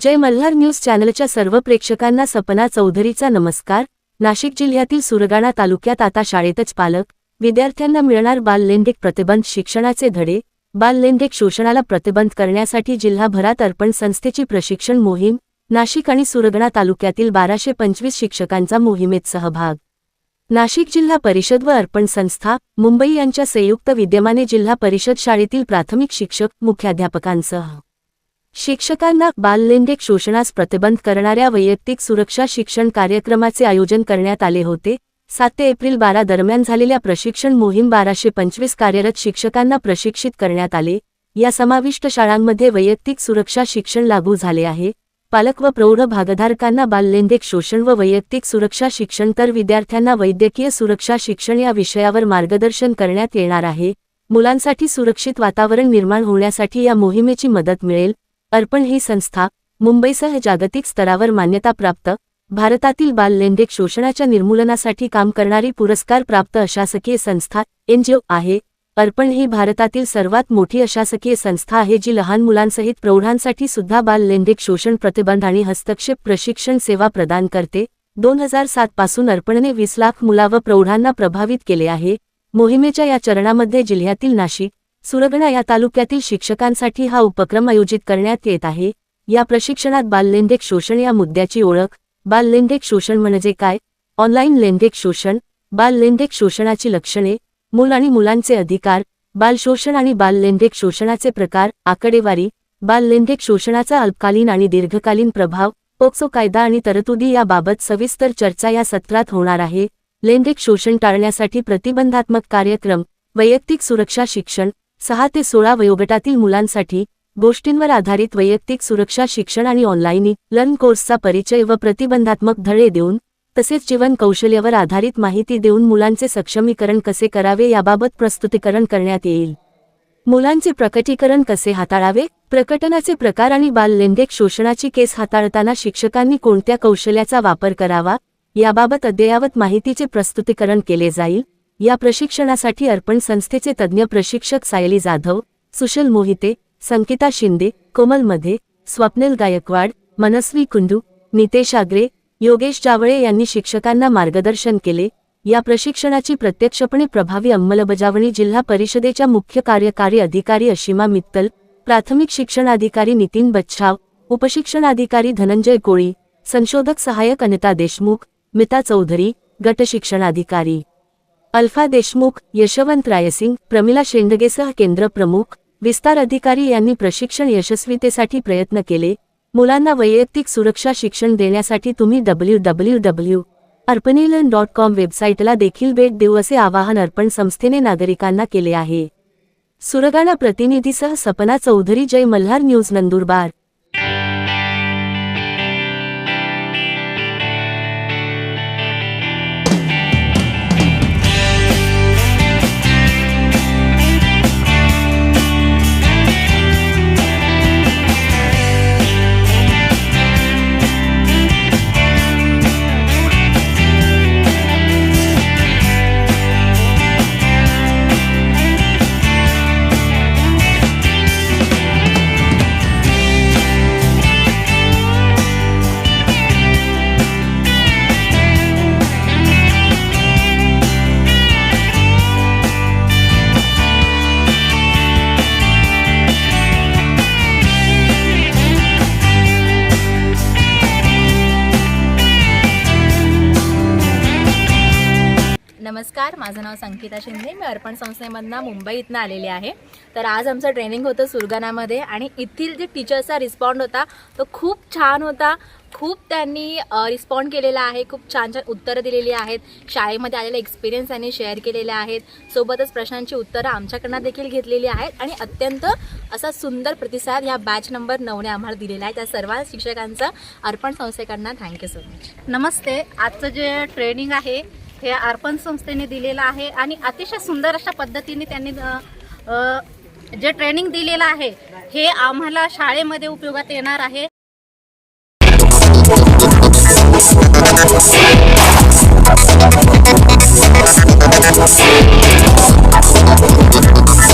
जय Malhar news चॅनलच्या सर्व प्रेक्षकांना सपना चौधरीचा नमस्कार. नाशिक जिल्ह्यातील सुरगाणा तालुक्यात आता शाळेतच पालक विद्यार्थ्यांना मिळणार बाललेंढेक प्रतिबंध शिक्षणाचे धडे बाललेंढेक शोषणाला प्रतिबंध करण्यासाठी जिल्हाभरात अर्पण संस्थेची प्रशिक्षण मोहीम नाशिक आणि सुरगणा तालुक्यातील बाराशे पंचवीस शिक्षकांचा मोहिमेत सहभाग. नाशिक जिल्हा परिषद व अर्पण संस्था मुंबई यांच्या संयुक्त विद्यमाने जिल्हा परिषद शाळेतील प्राथमिक शिक्षक मुख्याध्यापकांसह शिक्षकांना बाललैंगिक शोषणास प्रतिबंध करणाऱ्या वैयक्तिक सुरक्षा शिक्षण कार्यक्रमाचे आयोजन करण्यात आले होते. सात ते एप्रिल बारा दरम्यान झालेल्या प्रशिक्षण मोहीम बाराशे पंचवीस कार्यरत शिक्षकांना प्रशिक्षित करण्यात आले. या समाविष्ट शाळांमध्ये वैयक्तिक सुरक्षा शिक्षण लागू झाले आहे. पालक व प्रौढ भागधारकांना बाललैंगिक शोषण व वैयक्तिक सुरक्षा शिक्षण तर विद्यार्थ्यांना वैद्यकीय सुरक्षा शिक्षण या विषयावर मार्गदर्शन करण्यात येणार आहे. मुलांसाठी सुरक्षित वातावरण निर्माण होण्यासाठी या मोहिमेची मदत मिळेल. अर्पण ही संस्था मुंबईसह जागतिक स्तरावर मान्यताप्राप्त भारतातील बाललैंगिक शोषणाच्या निर्मूलनासाठी काम करणारी पुरस्कार प्राप्त अशासकीय संस्था एनजीओ आहे. अर्पण ही भारतातील सर्वात मोठी अशासकीय संस्था आहे जी लहान मुलांसहित प्रौढांसाठी सुद्धा बाललैंगिक शोषण प्रतिबंध आणि हस्तक्षेप प्रशिक्षण सेवा प्रदान करते. दोन हजार सात पासून अर्पणने वीस लाख मुला व प्रौढांना प्रभावित केले आहे. मोहिमेच्या या चरणामध्ये जिल्ह्यातील नाशिक सुरगणा या तालुक्यातील शिक्षकांसाठी हा उपक्रम आयोजित करण्यात येत आहे. या प्रशिक्षणात बाललैंगिक शोषण या मुद्द्याची ओळख बाललैंगिक शोषण म्हणजे काय ऑनलाईन लैंगिक शोषण बाललैंगिक शोषणाची लक्षणे मूल आणि मुलांचे अधिकार बालशोषण आणि बाललैंगिक शोषणाचे प्रकार आकडेवारी बाललैंगिक शोषणाचा अल्पकालीन आणि दीर्घकालीन प्रभाव पोक्सो कायदा आणि तरतुदी याबाबत सविस्तर चर्चा या सत्रात होणार आहे. लैंगिक शोषण टाळण्यासाठी प्रतिबंधात्मक कार्यक्रम वैयक्तिक सुरक्षा शिक्षण सहा ते सोळा वयोगटातील मुलांसाठी गोष्टींवर आधारित वैयक्तिक सुरक्षा शिक्षण आणि ऑनलाईन लर्न कोर्सचा परिचय व प्रतिबंधात्मक धडे देऊन तसेच जीवन कौशल्यावर आधारित माहिती देऊन मुलांचे सक्षमीकरण कसे करावे याबाबत प्रस्तुतीकरण करण्यात येईल. मुलांचे प्रकटीकरण कसे हाताळावे प्रकटनाचे प्रकार आणि बाललैंगिक शोषणाची केस हाताळताना शिक्षकांनी कोणत्या कौशल्याचा वापर करावा याबाबत अद्ययावत माहितीचे प्रस्तुतीकरण केले जाईल. या प्रशिक्षणासाठी अर्पण संस्थेचे तज्ज्ञ प्रशिक्षक सायली जाधव सुशील मोहिते संकिता शिंदे कोमलमध्ये स्वप्नील गायकवाड मनस्वी कुंडू नितेश आग्रे योगेश जावळे यांनी शिक्षकांना मार्गदर्शन केले. या प्रशिक्षणाची प्रत्यक्षपणे प्रभावी अंमलबजावणी जिल्हा परिषदेच्या मुख्य कार्यकारी अधिकारी अशिमा मित्तल प्राथमिक शिक्षणाधिकारी नितीन बच्छाव उपशिक्षणाधिकारी धनंजय कोळी संशोधक सहाय्यक अनिता देशमुख मिता चौधरी गटशिक्षणाधिकारी अल्फा देशमुख यशवंत रायसिंग प्रमिला शेंडगेसह केंद्र प्रमुख विस्तार अधिकारी यांनी प्रशिक्षण यशस्वीतेसाठी प्रयत्न केले. मुलांना वैयक्तिक सुरक्षा शिक्षण देण्यासाठी तुम्ही डब्ल्यू डब्ल्यू डब्ल्यू अर्पणीलन डॉट कॉम वेबसाईटला देखील भेट देऊ असे आवाहन अर्पण संस्थेने नागरिकांना केले आहे. सुरगाणा प्रतिनिधीसह सपना चौधरी जय मल्हार न्यूज नंदुरबार. नमस्कार माझं नाव संकिता शिंदे. मी अर्पण संस्थेमधनं मुंबई आलेले आहे. तर आज आमचं ट्रेनिंग होतं सुरगाणामध्ये आणि येथील जे टीचर्सचा रिस्पॉन्ड होता तो खूप छान होता. खूप त्यांनी रिस्पॉन्ड केलेला आहे. खूप छान छान उत्तरं दिलेली आहेत. शाळेमध्ये आलेले एक्सपिरियन्स त्यांनी शेअर केलेले आहेत. सोबतच प्रश्नांची उत्तरं आमच्याकडनं देखील घेतलेली आहेत. आणि अत्यंत असा सुंदर प्रतिसाद ह्या बॅच नंबर नऊने आम्हाला दिलेला आहे. त्या सर्व शिक्षकांचं अर्पण संस्थेकडनं थँक्यू सो मच नमस्ते. आजचं जे ट्रेनिंग आहे हे अर्पण संस्थेने दिलेलं आहे आणि अतिशय सुंदर अशा पद्धतीने त्यांनी जे ट्रेनिंग दिलेलं आहे हे आम्हाला शाळेमध्ये उपयोगात येणार आहे